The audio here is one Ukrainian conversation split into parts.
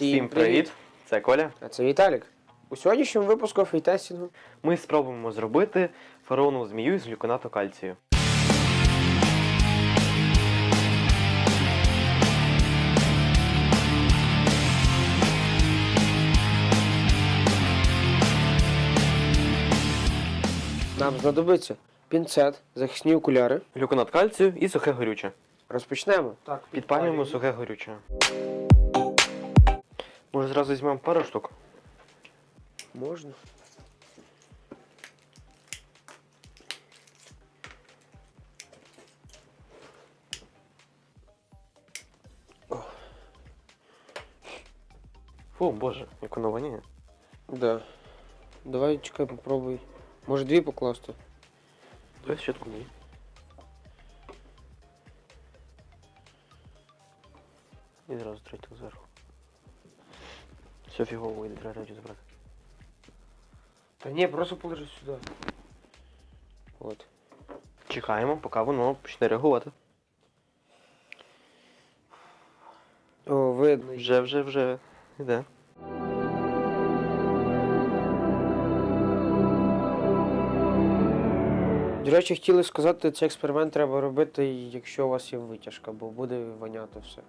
Всім привіт! Це Коля. А це Віталік. У сьогоднішньому випуску фейтестінгу Ми спробуємо зробити фараонову змію з глюконату кальцію. нам знадобиться пінцет, захисні окуляри. Глюконат кальцію і сухе горюче. Розпочнемо. Так, Підпалюємо сухе горюче. Може зразу візьмемо пару штук? Можна. Фу, боже, як воно воняє. Да. Давай чекай, попробуй. Може дві покласти. Давай щітку мені. І зразу третю зверху. Все фігово йде, треба третю забрати. Та ні, просто положи сюди. От. Чекаємо, поки воно почне реагувати. О, видно. Вже, вже, вже йде. До речі, хотіли сказати, цей експеримент треба робити, якщо у вас є витяжка, бо буде воняти все.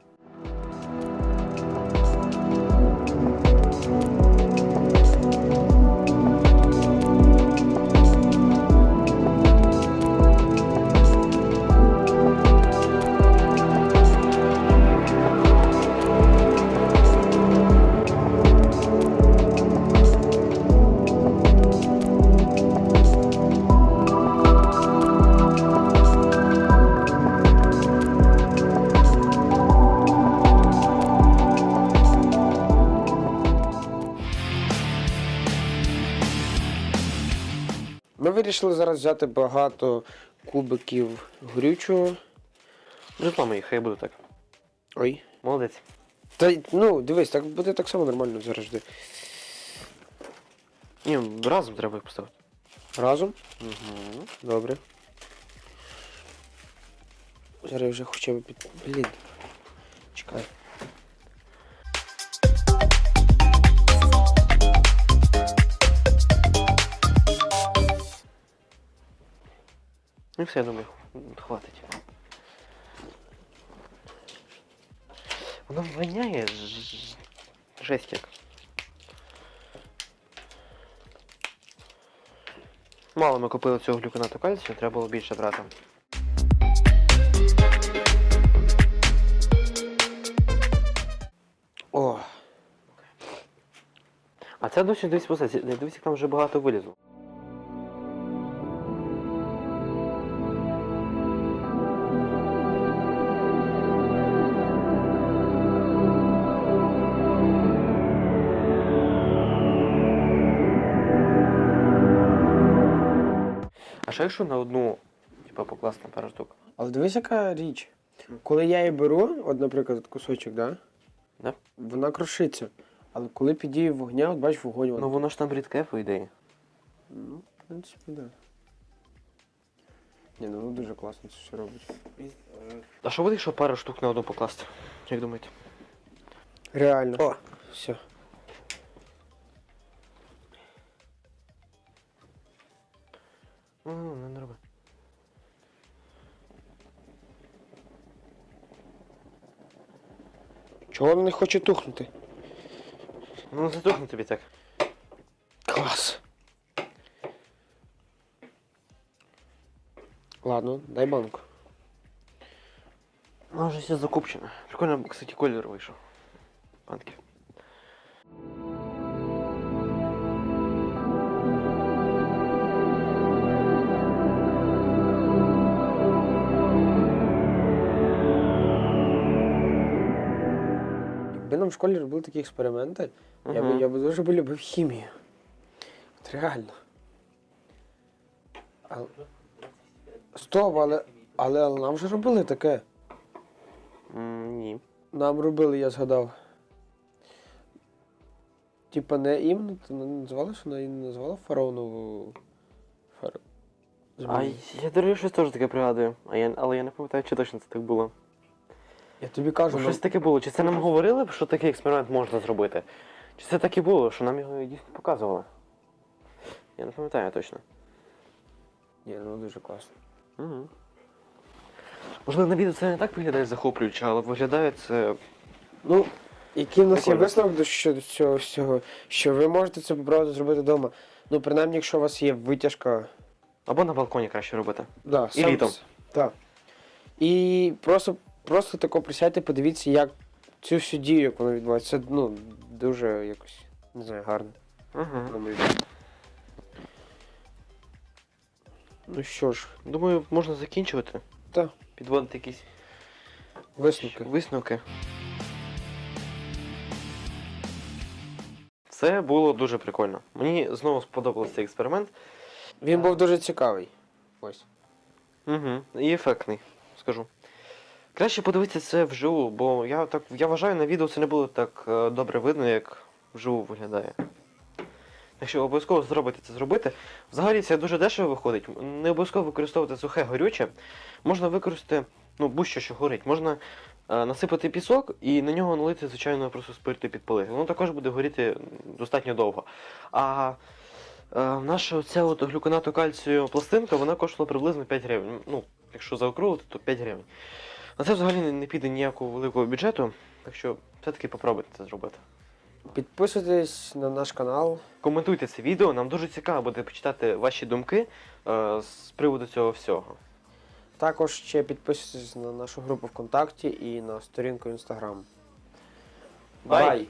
Вирішили зараз взяти багато кубиків горючого. Вже їх, хай буде так. Ой. Молодець. Та ну, дивись, так буде так само нормально завжди. Ні, разом треба їх поставити. Разом? Угу. Добре. Зараз я вже хоча б під. Блін. Чекай. Ну і все, я думаю, хватить. Воно воняє жесть. Мало ми купили цього глюконату кальцію, треба було більше брати. О, А це досі десь позиція. Дивись, там вже багато вилізло. А що якщо на одну, типа, покласти на пару штук? але дивись, яка річ. Коли я її беру, от, наприклад, кусочок, да? Да. Вона крошиться. Але коли під дією вогня, от бачиш вогонь. Ну воно ж там рідке, по ідеї. Ну, в принципі, да. Ні, ну воно дуже класно це все робить. А що буде, якщо пару штук на одну покласти? Як думаєте? Реально. О, все. Ну, ну, не, роби. Чого воно не хоче тухнути? Ну, затухне тобі так. Клас. Ладно, дай банку. Ну, вже все закупчено. Прикольно, кстати, колір вийшов. Банки. Якби нам в школі робили такі експерименти, я, би, я би дуже би любив хімію. От реально. Але... Стоп, але, але, але нам вже робили таке. М, Ні. Нам робили, я згадав. Типа не іменно, ти не називала, що вона і не називала фараонову. Фар... А я дорогу щось теж таке пригадую. А я, але я не пам'ятаю, чи точно це так було. Я тобі кажу, Ну, щось таке було. Чи це нам говорили, що такий експеримент можна зробити? Чи це так і було, що нам його дійсно показували? Я не пам'ятаю точно. Ні, ну дуже класно. Угу. Можливо, на відео це не так виглядає захоплююче, але виглядає це. Ну, який в нас є Прикольно. висновок до щодо цього всього, що ви можете це попробувати зробити вдома. Ну, принаймні, якщо у вас є витяжка. Або на балконі краще робити. Да, І літом. Так. І просто, просто тако присядьте, подивіться, як цю всю дію, як воно відбувається. Це ну, дуже якось, не знаю, гарно. На мою думку. Ну що ж, Думаю, можна закінчувати. Так. Підводити якісь висновки. висновки. Це було дуже прикольно. Мені знову сподобався цей експеримент. Він був дуже цікавий. Ось. Угу. І ефектний, скажу. Краще подивитися це вживу, бо я так я вважаю, на відео це не було так е, добре видно, як вживу виглядає. Якщо обов'язково зробити це зробити, взагалі це дуже дешево виходить. Не обов'язково використовувати сухе горюче. Можна використати ну, будь-що, що горить. Можна е, насипати пісок і на нього налити, звичайно, просто спирту і підпалити. Воно також буде горіти достатньо довго. А е, наша оця от глюконату кальцію пластинка, вона коштувала приблизно 5 гривень. Ну, якщо заокруглити, то 5 гривень. На це взагалі не- не піде ніякого великого бюджету, так що все-таки попробуйте це зробити. Підписуйтесь на наш канал. Коментуйте це відео, нам дуже цікаво буде почитати ваші думки е, з приводу цього всього. Також ще підписуйтесь на нашу групу ВКонтакті і на сторінку Інстаграм. Бай! Бай!